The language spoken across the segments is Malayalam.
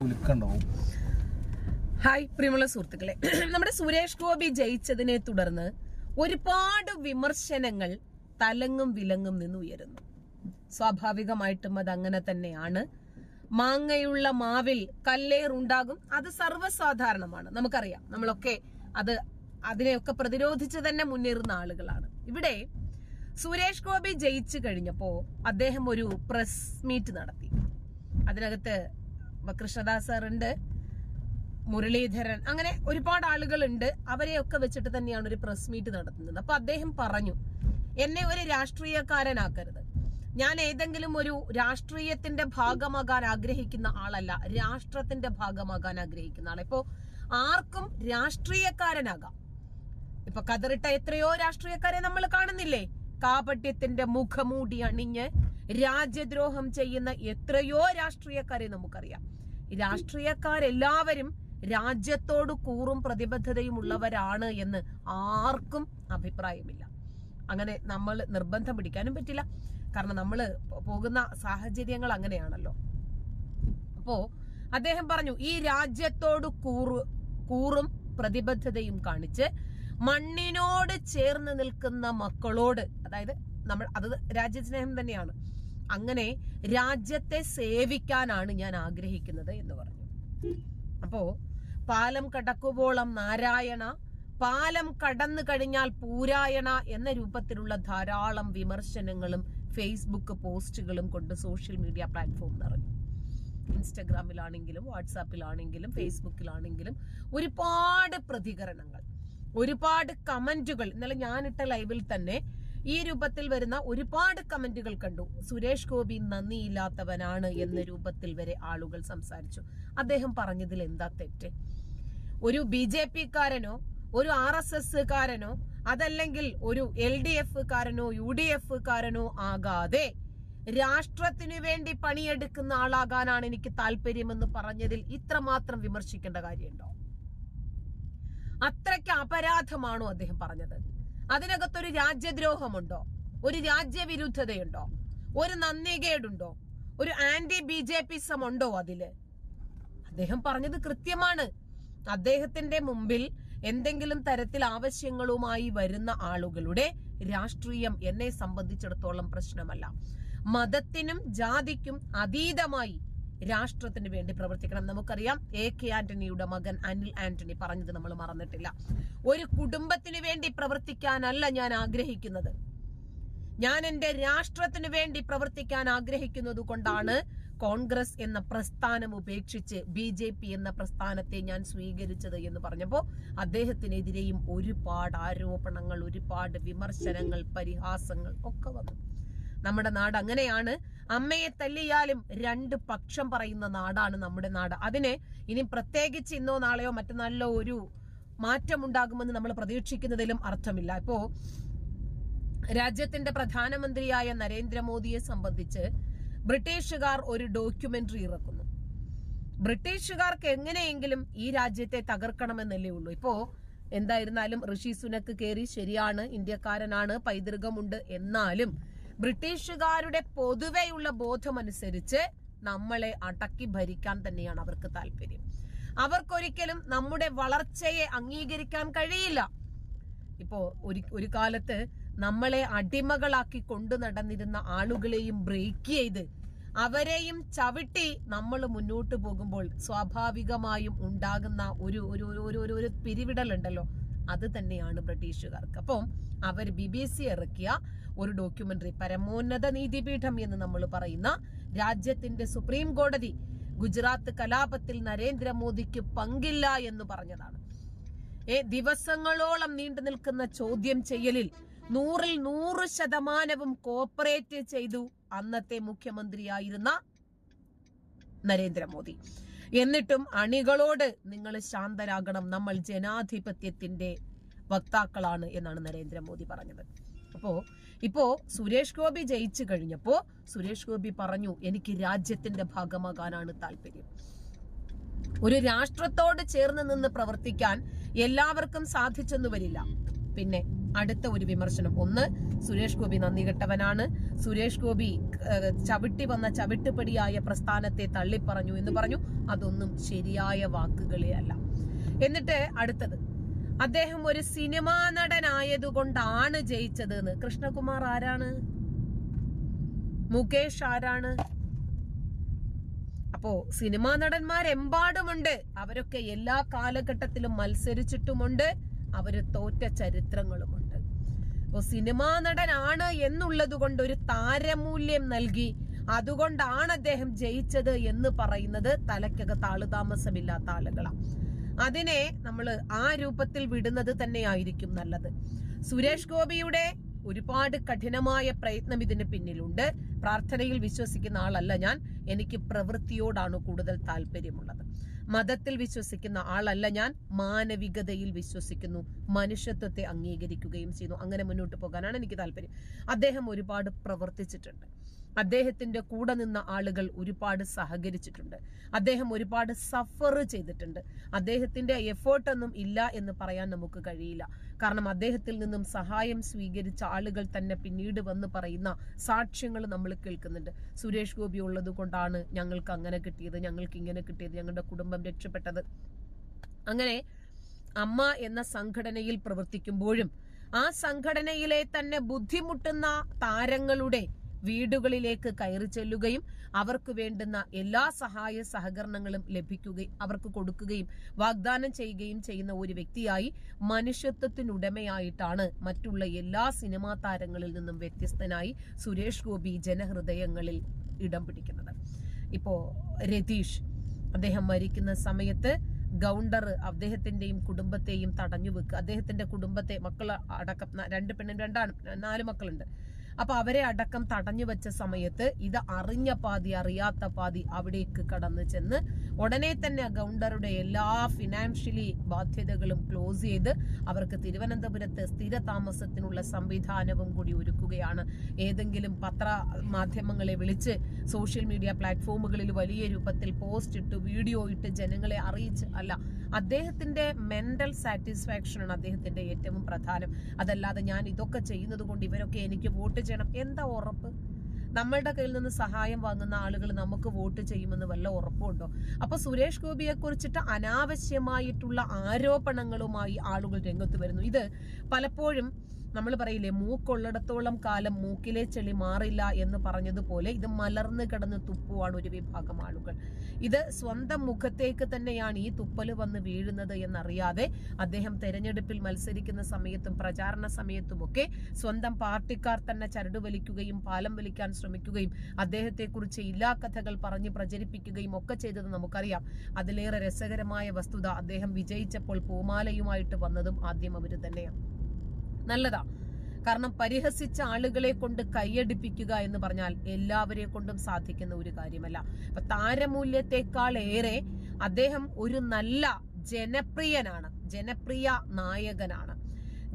കുലുക്കുണ്ടാവും ഹായ് പ്രിയമുള്ള സുഹൃത്തുക്കളെ. നമ്മുടെ സുരേഷ് ഗോപി ജയിച്ചതിനെ തുടർന്ന് ഒരുപാട് വിമർശനങ്ങൾ തലങ്ങും വിലങ്ങും നിന്ന് ഉയരുന്നു. സ്വാഭാവികമായിട്ടും അത് അങ്ങനെ തന്നെയാണ്. മാങ്ങയുള്ള മാവിൽ കല്ലേറുണ്ടാകും അത് സർവസാധാരണമാണ്. നമുക്കറിയാം. നമ്മളൊക്കെ അത് അതിനെയൊക്കെ പ്രതിരോധിച്ച് തന്നെ മുന്നേറുന്ന ആളുകളാണ്. ഇവിടെ സുരേഷ് ഗോപി ജയിച്ചു കഴിഞ്ഞപ്പോ അദ്ദേഹം ഒരു പ്രസ് മീറ്റ് നടത്തി. അതിനകത്ത് കൃഷ്ണദാസ് സാറുണ്ട് മുരളീധരൻ അങ്ങനെ ഒരുപാട് ആളുകളുണ്ട്. അവരെയൊക്കെ വെച്ചിട്ട് തന്നെയാണ് ഒരു പ്രസ് മീറ്റ് നടത്തുന്നത്. അപ്പൊ അദ്ദേഹം പറഞ്ഞു എന്നെ ഒരു രാഷ്ട്രീയക്കാരനാക്കരുത്. ഞാൻ ഏതെങ്കിലും ഒരു രാഷ്ട്രീയത്തിന്റെ ഭാഗമാകാൻ ആഗ്രഹിക്കുന്ന ആളല്ല. രാഷ്ട്രത്തിന്റെ ഭാഗമാകാൻ ആഗ്രഹിക്കുന്ന ആൾ ഇപ്പോ ആർക്കും രാഷ്ട്രീയക്കാരനാകാം. ഇപ്പൊ കതിറിട്ട എത്രയോ രാഷ്ട്രീയക്കാരെ നമ്മൾ കാണുന്നില്ലേ? കാപട്യത്തിന്റെ മുഖമൂടി അണിഞ്ഞ് രാജ്യദ്രോഹം ചെയ്യുന്ന എത്രയോ രാഷ്ട്രീയക്കാരെ നമുക്കറിയാം. രാഷ്ട്രീയക്കാരെല്ലാവരും രാജ്യത്തോട് കൂറും പ്രതിബദ്ധതയും ഉള്ളവരാണ് എന്ന് ആർക്കും അഭിപ്രായമില്ല. അങ്ങനെ നമ്മൾ നിർബന്ധം പിടിക്കാനും പറ്റില്ല. കാരണം നമ്മൾ പോകുന്ന സാഹചര്യങ്ങൾ അങ്ങനെയാണല്ലോ. അപ്പോ അദ്ദേഹം പറഞ്ഞു ഈ രാജ്യത്തോട് കൂറു കൂറും പ്രതിബദ്ധതയും കാണിച്ച് മണ്ണിനോട് ചേർന്ന് നിൽക്കുന്ന മക്കളോട് അതായത് നമ്മൾ അത് രാജ്യസ്നേഹം തന്നെയാണ്. അങ്ങനെ രാജ്യത്തെ സേവിക്കാനാണ് ഞാൻ ആഗ്രഹിക്കുന്നത് എന്ന് പറഞ്ഞു. അപ്പോ പാലം കടക്കുവോളം നാരായണ പാലം കടന്നു കഴിഞ്ഞാൽ പൂരായണ എന്ന രൂപത്തിലുള്ള ധാരാളം വിമർശനങ്ങളും ഫേസ്ബുക്ക് പോസ്റ്റുകളും കൊണ്ട് സോഷ്യൽ മീഡിയ പ്ലാറ്റ്ഫോം നിറഞ്ഞു. ഇൻസ്റ്റഗ്രാമിലാണെങ്കിലും വാട്സാപ്പിലാണെങ്കിലും ഫേസ്ബുക്കിലാണെങ്കിലും ഒരുപാട് പ്രതികരണങ്ങൾ ഒരുപാട് കമന്റുകൾ ഇന്നലെ ഞാനിട്ട ലൈവിൽ തന്നെ ഈ രൂപത്തിൽ വരുന്ന ഒരുപാട് കമന്റുകൾ കണ്ടു. സുരേഷ് ഗോപി നന്ദിയില്ലാത്തവനാണ് എന്ന രൂപത്തിൽ വരെ ആളുകൾ സംസാരിച്ചു. അദ്ദേഹം പറഞ്ഞതിൽ എന്താ തെറ്റ്? ഒരു ബി ജെ പി കാരനോ ഒരു ആർ എസ് എസ് കാരനോ അതല്ലെങ്കിൽ ഒരു എൽ ഡി എഫ് കാരനോ യു ഡി എഫ് കാരനോ ആകാതെ രാഷ്ട്രത്തിനു വേണ്ടി പണിയെടുക്കുന്ന ആളാകാനാണ് എനിക്ക് താല്പര്യമെന്ന് പറഞ്ഞതിൽ ഇത്രമാത്രം വിമർശിക്കേണ്ട കാര്യമുണ്ടോ? അത്രയ്ക്ക് അപരാധമാണോ അദ്ദേഹം പറഞ്ഞത്? അതിനകത്തൊരു രാജ്യദ്രോഹമുണ്ടോ? ഒരു രാജ്യവിരുദ്ധതയുണ്ടോ? ഒരു നന്ദികേടുണ്ടോ? ഒരു ആന്റി ബി ജെ പിസം ഉണ്ടോ അതിൽ? അദ്ദേഹം പറഞ്ഞത് കൃത്യമാണ്. അദ്ദേഹത്തിന്റെ മുമ്പിൽ എന്തെങ്കിലും തരത്തിൽ ആവശ്യങ്ങളുമായി വരുന്ന ആളുകളുടെ രാഷ്ട്രീയം എന്നെ സംബന്ധിച്ചിടത്തോളം പ്രശ്നമല്ല. മതത്തിനും ജാതിക്കും അതീതമായി രാഷ്ട്രത്തിന് വേണ്ടി പ്രവർത്തിക്കണം. നമുക്കറിയാം എ കെ ആന്റണിയുടെ മകൻ അനിൽ ആന്റണി പറഞ്ഞത് നമ്മൾ മറന്നിട്ടില്ല. ഒരു കുടുംബത്തിന് വേണ്ടി പ്രവർത്തിക്കാനല്ല ഞാൻ ആഗ്രഹിക്കുന്നത്. ഞാൻ എന്റെ രാഷ്ട്രത്തിന് വേണ്ടി പ്രവർത്തിക്കാൻ ആഗ്രഹിക്കുന്നത് കൊണ്ടാണ് കോൺഗ്രസ് എന്ന പ്രസ്ഥാനം ഉപേക്ഷിച്ച് ബി ജെ പി എന്ന പ്രസ്ഥാനത്തെ ഞാൻ സ്വീകരിച്ചത് എന്ന് പറഞ്ഞപ്പോൾ അദ്ദേഹത്തിനെതിരെയും ഒരുപാട് ആരോപണങ്ങൾ ഒരുപാട് വിമർശനങ്ങൾ പരിഹാസങ്ങൾ ഒക്കെ വന്നു. നമ്മുടെ നാട് അങ്ങനെയാണ്. അമ്മയെ തല്ലിയാലും രണ്ട് പക്ഷം പറയുന്ന നാടാണ് നമ്മുടെ നാട്. അതിന് ഇനി പ്രത്യേകിച്ച് ഇന്നോ നാളെയോ മറ്റന്നാളിലോ ഒരു മാറ്റമുണ്ടാകുമെന്ന് നമ്മൾ പ്രതീക്ഷിക്കുന്നതിലും അർത്ഥമില്ല. ഇപ്പോ രാജ്യത്തിന്റെ പ്രധാനമന്ത്രിയായ നരേന്ദ്രമോദിയെ സംബന്ധിച്ച് ബ്രിട്ടീഷുകാർ ഒരു ഡോക്യുമെന്ററി ഇറക്കുന്നു. ബ്രിട്ടീഷുകാർക്ക് എങ്ങനെയെങ്കിലും ഈ രാജ്യത്തെ തകർക്കണമെന്നല്ലേ ഉള്ളൂ. ഇപ്പോ എന്തായിരുന്നാലും ഋഷി സുനക്ക് കയറി ശരിയാണ് ഇന്ത്യക്കാരനാണ് പൈതൃകമുണ്ട് എന്നാലും ബ്രിട്ടീഷുകാരുടെ പൊതുവെയുള്ള ബോധമനുസരിച്ച് നമ്മളെ അടക്കി ഭരിക്കാൻ തന്നെയാണ് അവർക്ക് താല്പര്യം. അവർക്കൊരിക്കലും നമ്മുടെ വളർച്ചയെ അംഗീകരിക്കാൻ കഴിയില്ല. ഇപ്പോ ഒരു ഒരു കാലത്ത് നമ്മളെ അടിമകളാക്കി കൊണ്ടു നടന്നിരുന്ന ആളുകളെയും ബ്രേക്ക് ചെയ്ത് അവരെയും ചവിട്ടി നമ്മൾ മുന്നോട്ട് പോകുമ്പോൾ സ്വാഭാവികമായും ഉണ്ടാകുന്ന ഒരു ഒരു ഒരു ഒരു പിരിവിടലുണ്ടല്ലോ. അത് തന്നെയാണ് ബ്രിട്ടീഷുകാർക്ക്. അപ്പം അവർ ബി ബി സി ഇറക്കിയ ഒരു ഡോക്യുമെന്ററി പരമോന്നത നീതിപീഠം എന്ന് നമ്മൾ പറയുന്ന രാജ്യത്തിന്റെ സുപ്രീം കോടതി ഗുജറാത്ത് കലാപത്തിൽ നരേന്ദ്രമോദിക്ക് പങ്കില്ല എന്ന് പറഞ്ഞതാണ്. ഏ ദിവസങ്ങളോളം നീണ്ടു നിൽക്കുന്ന ചോദ്യം ചെയ്യലിൽ നൂറിൽ നൂറ് ശതമാനവും കോപ്പറേറ്റ് ചെയ്തു അന്നത്തെ മുഖ്യമന്ത്രിയായിരുന്ന നരേന്ദ്രമോദി. എന്നിട്ടും അണികളോട് നിങ്ങൾ ശാന്തരാകണം നമ്മൾ ജനാധിപത്യത്തിന്റെ വക്താക്കളാണ് എന്നാണ് നരേന്ദ്രമോദി പറഞ്ഞത്. അപ്പോ ഇപ്പോ സുരേഷ് ഗോപി ജയിച്ചു കഴിഞ്ഞപ്പോ സുരേഷ് ഗോപി പറഞ്ഞു എനിക്ക് രാജ്യത്തിന്റെ ഭാഗമാകാനാണ് താല്പര്യം. ഒരു രാഷ്ട്രത്തോട് ചേർന്ന് നിന്ന് പ്രവർത്തിക്കാൻ എല്ലാവർക്കും സാധിച്ചെന്ന് വരില്ല. പിന്നെ അടുത്ത ഒരു വിമർശനം. ഒന്ന് സുരേഷ് ഗോപി നന്ദി കെട്ടവനാണ് സുരേഷ് ഗോപി ചവിട്ടി വന്ന ചവിട്ടുപടിയായ പ്രസ്ഥാനത്തെ തള്ളിപ്പറഞ്ഞു എന്ന് പറഞ്ഞു. അതൊന്നും ശരിയായ വാക്കുകളെ അല്ല. എന്നിട്ട് അടുത്തത്. അദ്ദേഹം ഒരു സിനിമാ നടനായതുകൊണ്ടാണ് ജയിച്ചത് എന്ന് കൃഷ്ണകുമാർ ആരാണ്? മുകേഷ് ആരാണ്? അപ്പോ സിനിമാ നടന്മാരെമ്പാടുമുണ്ട്. അവരൊക്കെ എല്ലാ കാലഘട്ടത്തിലും മത്സരിച്ചിട്ടുമുണ്ട്. അവർ തോറ്റ ചരിത്രങ്ങളുമുണ്ട്. അപ്പോ സിനിമാ നടനാണ് എന്നുള്ളത് കൊണ്ട് ഒരു താരമൂല്യം നൽകി അതുകൊണ്ടാണ് അദ്ദേഹം ജയിച്ചത് എന്ന് പറയുന്നത്. തലയ്ക്കകത്ത് ആളുതാമസമില്ലാത്ത ആളുകളാണ് അതിനെ നമ്മൾ ആ രൂപത്തിൽ വിടുന്നത് തന്നെയായിരിക്കും നല്ലത്. സുരേഷ് ഗോപിയുടെ ഒരുപാട് കഠിനമായ പ്രയത്നം ഇതിന് പിന്നിലുണ്ട്. പ്രാർത്ഥനയിൽ വിശ്വസിക്കുന്ന ആളല്ല ഞാൻ. എനിക്ക് പ്രവൃത്തിയോടാണ് കൂടുതൽ താല്പര്യമുള്ളത്. മതത്തിൽ വിശ്വസിക്കുന്ന ആളല്ല ഞാൻ. മാനവികതയിൽ വിശ്വസിക്കുന്നു. മനുഷ്യത്വത്തെ അംഗീകരിക്കുകയും ചെയ്യുന്നു. അങ്ങനെ മുന്നോട്ട് പോകാനാണ് എനിക്ക് താല്പര്യം. അദ്ദേഹം ഒരുപാട് പ്രവർത്തിച്ചിട്ടുണ്ട്. അദ്ദേഹത്തിന്റെ കൂടെ നിന്ന ആളുകൾ ഒരുപാട് സഹകരിച്ചിട്ടുണ്ട്. അദ്ദേഹം ഒരുപാട് സഫർ ചെയ്തിട്ടുണ്ട്. അദ്ദേഹത്തിന്റെ എഫേർട്ടൊന്നും ഇല്ല എന്ന് പറയാൻ നമുക്ക് കഴിയില്ല. കാരണം അദ്ദേഹത്തിൽ നിന്നും സഹായം സ്വീകരിച്ച ആളുകൾ തന്നെ പിന്നീട് വന്ന് പറയുന്ന സാക്ഷ്യങ്ങൾ നമ്മൾ കേൾക്കുന്നുണ്ട്. സുരേഷ് ഗോപി ഉള്ളത് കൊണ്ടാണ് ഞങ്ങൾക്ക് അങ്ങനെ കിട്ടിയത് ഞങ്ങൾക്ക് ഇങ്ങനെ കിട്ടിയത് ഞങ്ങളുടെ കുടുംബം രക്ഷപ്പെട്ടത്. അങ്ങനെ അമ്മ എന്ന സംഘടനയിൽ പ്രവർത്തിക്കുമ്പോഴും ആ സംഘടനയിലെ തന്നെ ബുദ്ധിമുട്ടുന്ന താരങ്ങളുടെ വീടുകളിലേക്ക് കയറി ചെല്ലുകയും അവർക്ക് വേണ്ടുന്ന എല്ലാ സഹായ സഹകരണങ്ങളും ലഭിക്കുകയും അവർക്ക് കൊടുക്കുകയും വാഗ്ദാനം ചെയ്യുകയും ചെയ്യുന്ന ഒരു വ്യക്തിയായി മനുഷ്യത്വത്തിനുടമയായിട്ടാണ് മറ്റുള്ള എല്ലാ സിനിമാ താരങ്ങളിൽ നിന്നും വ്യത്യസ്തനായി സുരേഷ് ഗോപി ജനഹൃദയങ്ങളിൽ ഇടം പിടിക്കുന്നത്. ഇപ്പോ രതീഷ് അദ്ദേഹം മരിക്കുന്ന സമയത്ത് ഗൗണ്ടർ അദ്ദേഹത്തിന്റെയും കുടുംബത്തെയും തടഞ്ഞു വെക്കുക. അദ്ദേഹത്തിന്റെ കുടുംബത്തെ മക്കൾ അടക്കം രണ്ട് പെണ്ണും രണ്ടാണ് നാല് മക്കളുണ്ട്. അപ്പൊ അവരെ അടക്കം തടഞ്ഞു വെച്ച സമയത്ത് ഇത് അറിഞ്ഞ പാതി അറിയാത്ത പാതി അവിടേക്ക് കടന്നു ചെന്ന് ഉടനെ തന്നെ ഗൗണ്ടറുടെ എല്ലാ ഫിനാൻഷ്യലി ബാധ്യതകളും ക്ലോസ് ചെയ്ത് അവർക്ക് തിരുവനന്തപുരത്ത് സ്ഥിര താമസത്തിനുള്ള സംവിധാനവും കൂടി ഒരുക്കുകയാണ്. ഏതെങ്കിലും പത്ര മാധ്യമങ്ങളെ വിളിച്ച് സോഷ്യൽ മീഡിയ പ്ലാറ്റ്ഫോമുകളിൽ വലിയ രൂപത്തിൽ പോസ്റ്റ് ഇട്ട് വീഡിയോ ഇട്ട് ജനങ്ങളെ അറിയിച്ച് അല്ല അദ്ദേഹത്തിന്റെ മെന്റൽ സാറ്റിസ്ഫാക്ഷനാണ് അദ്ദേഹത്തിന്റെ ഏറ്റവും പ്രധാനം. അതല്ലാതെ ഞാൻ ഇതൊക്കെ ചെയ്യുന്നത് കൊണ്ട് ഇവരൊക്കെ എനിക്ക് വോട്ട് ചെയ്യണം. എന്താ ഉറപ്പ്? നമ്മളുടെ കയ്യിൽ നിന്ന് സഹായം വാങ്ങുന്ന ആളുകൾ നമുക്ക് വോട്ട് ചെയ്യുമെന്ന് വല്ല ഉറപ്പുണ്ടോ അപ്പൊ സുരേഷ് ഗോപിയെ കുറിച്ചിട്ട് അനാവശ്യമായിട്ടുള്ള ആരോപണങ്ങളുമായി ആളുകൾ രംഗത്ത് വരുന്നു. ഇത് പലപ്പോഴും നമ്മൾ പറയില്ലേ മൂക്കൊള്ളിടത്തോളം കാലം മൂക്കിലെ ചെളി മാറില്ല എന്ന് പറഞ്ഞതുപോലെ ഇത് മലർന്നു കിടന്ന് തുപ്പുവാണ് ഒരു വിഭാഗം ആളുകൾ. ഇത് സ്വന്തം മുഖത്തേക്ക് തന്നെയാണ് ഈ തുപ്പൽ വന്ന് വീഴുന്നത് എന്നറിയാതെ അദ്ദേഹം തെരഞ്ഞെടുപ്പിൽ മത്സരിക്കുന്ന സമയത്തും പ്രചാരണ സമയത്തുമൊക്കെ സ്വന്തം പാർട്ടിക്കാർ തന്നെ ചരട് വലിക്കുകയും പാലം വലിക്കാൻ ശ്രമിക്കുകയും അദ്ദേഹത്തെക്കുറിച്ച് ഇല്ലാ കഥകൾ പറഞ്ഞ് പ്രചരിപ്പിക്കുകയും ഒക്കെ ചെയ്തത് നമുക്കറിയാം. അതിലേറെ രസകരമായ വസ്തുത അദ്ദേഹം വിജയിച്ചപ്പോൾ പൂമാലയുമായിട്ട് വന്നതും ആദ്യം അവർ തന്നെയാണ്. നല്ലതാ. കാരണം പരിഹസിച്ച ആളുകളെ കൊണ്ട് കൈയടിപ്പിക്കുക എന്ന് പറഞ്ഞാൽ എല്ലാവരെ കൊണ്ടും സാധിക്കുന്ന ഒരു കാര്യമല്ല. അപ്പൊ താരമൂല്യത്തെക്കാൾ ഏറെ അദ്ദേഹം ഒരു നല്ല ജനപ്രിയനാണ്. ജനപ്രിയ നായകനാണ്.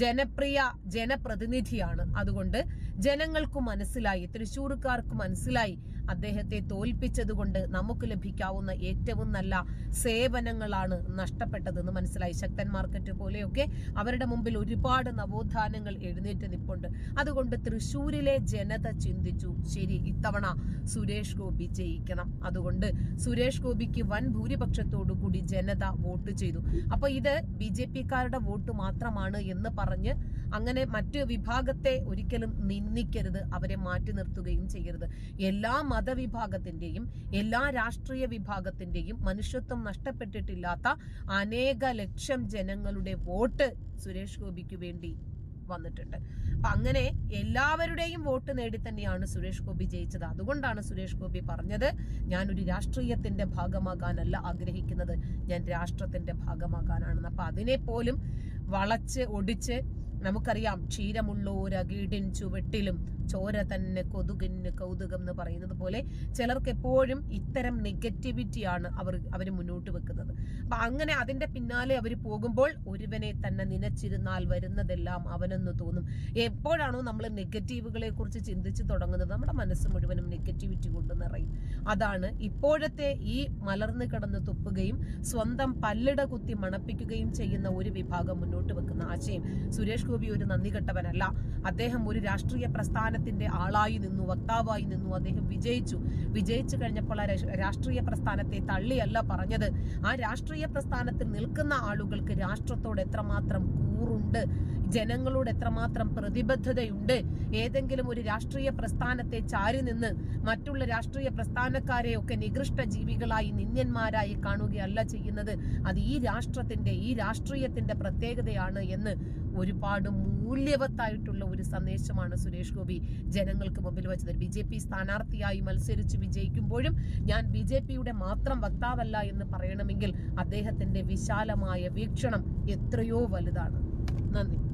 ജനപ്രിയ ജനപ്രതിനിധിയാണ്. അതുകൊണ്ട് ജനങ്ങൾക്ക് മനസ്സിലായി തൃശൂർക്കാർക്ക് മനസ്സിലായി അദ്ദേഹത്തെ തോൽപ്പിച്ചതുകൊണ്ട് നമുക്ക് ലഭിക്കാവുന്ന ഏറ്റവും നല്ല സേവനങ്ങളാണ് നഷ്ടപ്പെട്ടതെന്ന് മനസ്സിലായി. ശക്തൻ മാർക്കറ്റ് പോലെയൊക്കെ അവരുടെ മുമ്പിൽ ഒരുപാട് നവോത്ഥാനങ്ങൾ എഴുന്നേറ്റ് നിപ്പുണ്ട്. അതുകൊണ്ട് തൃശൂരിലെ ജനത ചിന്തിച്ചു ശരി ഇത്തവണ സുരേഷ് ഗോപി ജയിക്കണം. അതുകൊണ്ട് സുരേഷ് ഗോപിക്ക് വൻ ഭൂരിപക്ഷത്തോടു കൂടി ജനത വോട്ട് ചെയ്തു. അപ്പൊ ഇത് ബി ജെ പിക്കാരുടെ വോട്ട് മാത്രമാണ് എന്ന് പറഞ്ഞ് അങ്ങനെ മറ്റു വിഭാഗത്തെ ഒരിക്കലും നിന്ദിക്കരുത് അവരെ മാറ്റി നിർത്തുകയും ചെയ്യരുത്. എല്ലാ മതവിഭാഗത്തിന്റെയും എല്ലാ രാഷ്ട്രീയ വിഭാഗത്തിന്റെയും മനുഷ്യത്വം നഷ്ടപ്പെട്ടിട്ടില്ലാത്ത അനേക ലക്ഷം ജനങ്ങളുടെ വോട്ട് സുരേഷ് ഗോപിക്ക് വേണ്ടി വന്നിട്ടുണ്ട്. അപ്പൊ അങ്ങനെ എല്ലാവരുടെയും വോട്ട് നേടി തന്നെയാണ് സുരേഷ് ഗോപി ജയിച്ചത്. അതുകൊണ്ടാണ് സുരേഷ് ഗോപി പറഞ്ഞത് ഞാൻ ഒരു രാഷ്ട്രീയത്തിന്റെ ഭാഗമാകാനല്ല ആഗ്രഹിക്കുന്നത്. ഞാൻ രാഷ്ട്രത്തിന്റെ ഭാഗമാകാനാണെന്ന്. അപ്പൊ അതിനെ പോലും വളച്ച് ഒടിച്ച് നമുക്കറിയാം ക്ഷീരമുള്ളോരകീടിൻ ചുവട്ടിലും ചോര തന്നെ കൊതുകിന് കൗതുകം എന്ന് പറയുന്നത് പോലെ ചിലർക്ക് എപ്പോഴും ഇത്തരം നെഗറ്റിവിറ്റിയാണ് അവർ അവർ മുന്നോട്ട് വെക്കുന്നത്. അപ്പൊ അങ്ങനെ അതിന്റെ പിന്നാലെ അവർ പോകുമ്പോൾ ഒരുവനെ തന്നെ നിനച്ചിരുന്നാൽ വരുന്നതെല്ലാം അവനെന്ന് തോന്നും. എപ്പോഴാണോ നമ്മൾ നെഗറ്റീവുകളെ കുറിച്ച് ചിന്തിച്ചു തുടങ്ങുന്നത് നമ്മുടെ മനസ്സ് മുഴുവനും നെഗറ്റിവിറ്റി കൊണ്ട് നിറയും. അതാണ് ഇപ്പോഴത്തെ ഈ മലർന്നു കിടന്ന് തുപ്പുകയും സ്വന്തം പല്ലിട കുത്തി മണപ്പിക്കുകയും ചെയ്യുന്ന ഒരു വിഭാഗം മുന്നോട്ട് വെക്കുന്ന ആശയം. സുരേഷ് ഗോപി ഒരു നന്ദി കെട്ടവനല്ല അദ്ദേഹം ഒരു രാഷ്ട്രീയ പ്രസ്ഥാനത്തിന്റെ ആളായി നിന്നു വക്താവായി നിന്നു. അദ്ദേഹം വിജയിച്ചു. വിജയിച്ചു കഴിഞ്ഞപ്പോൾ ആ രാഷ്- രാഷ്ട്രീയ പ്രസ്ഥാനത്തെ തള്ളിയല്ല പറഞ്ഞത്. ആ രാഷ്ട്രീയ പ്രസ്ഥാനത്തിൽ നിൽക്കുന്ന ആളുകൾക്ക് രാഷ്ട്രത്തോട് എത്രമാത്രം കൂറുണ്ട്? ജനങ്ങളോട് എത്രമാത്രം പ്രതിബദ്ധതയുണ്ട്? ഏതെങ്കിലും ഒരു രാഷ്ട്രീയ പ്രസ്ഥാനത്തെ ചാരി നിന്ന് മറ്റുള്ള രാഷ്ട്രീയ പ്രസ്ഥാനക്കാരെയൊക്കെ നികൃഷ്ട ജീവികളായി നിന്ദ്യന്മാരായി കാണുകയല്ല ചെയ്യുന്നത്. അത് ഈ രാഷ്ട്രത്തിന്റെ ഈ രാഷ്ട്രീയത്തിന്റെ പ്രത്യേകതയാണ് എന്ന് ഒരുപാട് മൂല്യവത്തായിട്ടുള്ള ഒരു സന്ദേശമാണ് സുരേഷ് ഗോപി ജനങ്ങൾക്ക് മുമ്പിൽ വെച്ചത്. ബി ജെ പി സ്ഥാനാർത്ഥിയായി മത്സരിച്ച് വിജയിക്കുമ്പോഴും ഞാൻ ബി ജെ പിയുടെ മാത്രം വക്താവല്ല എന്ന് പറയണമെങ്കിൽ അദ്ദേഹത്തിന്റെ വിശാലമായ വീക്ഷണം എത്രയോ വലുതാണ്. നന്ദി.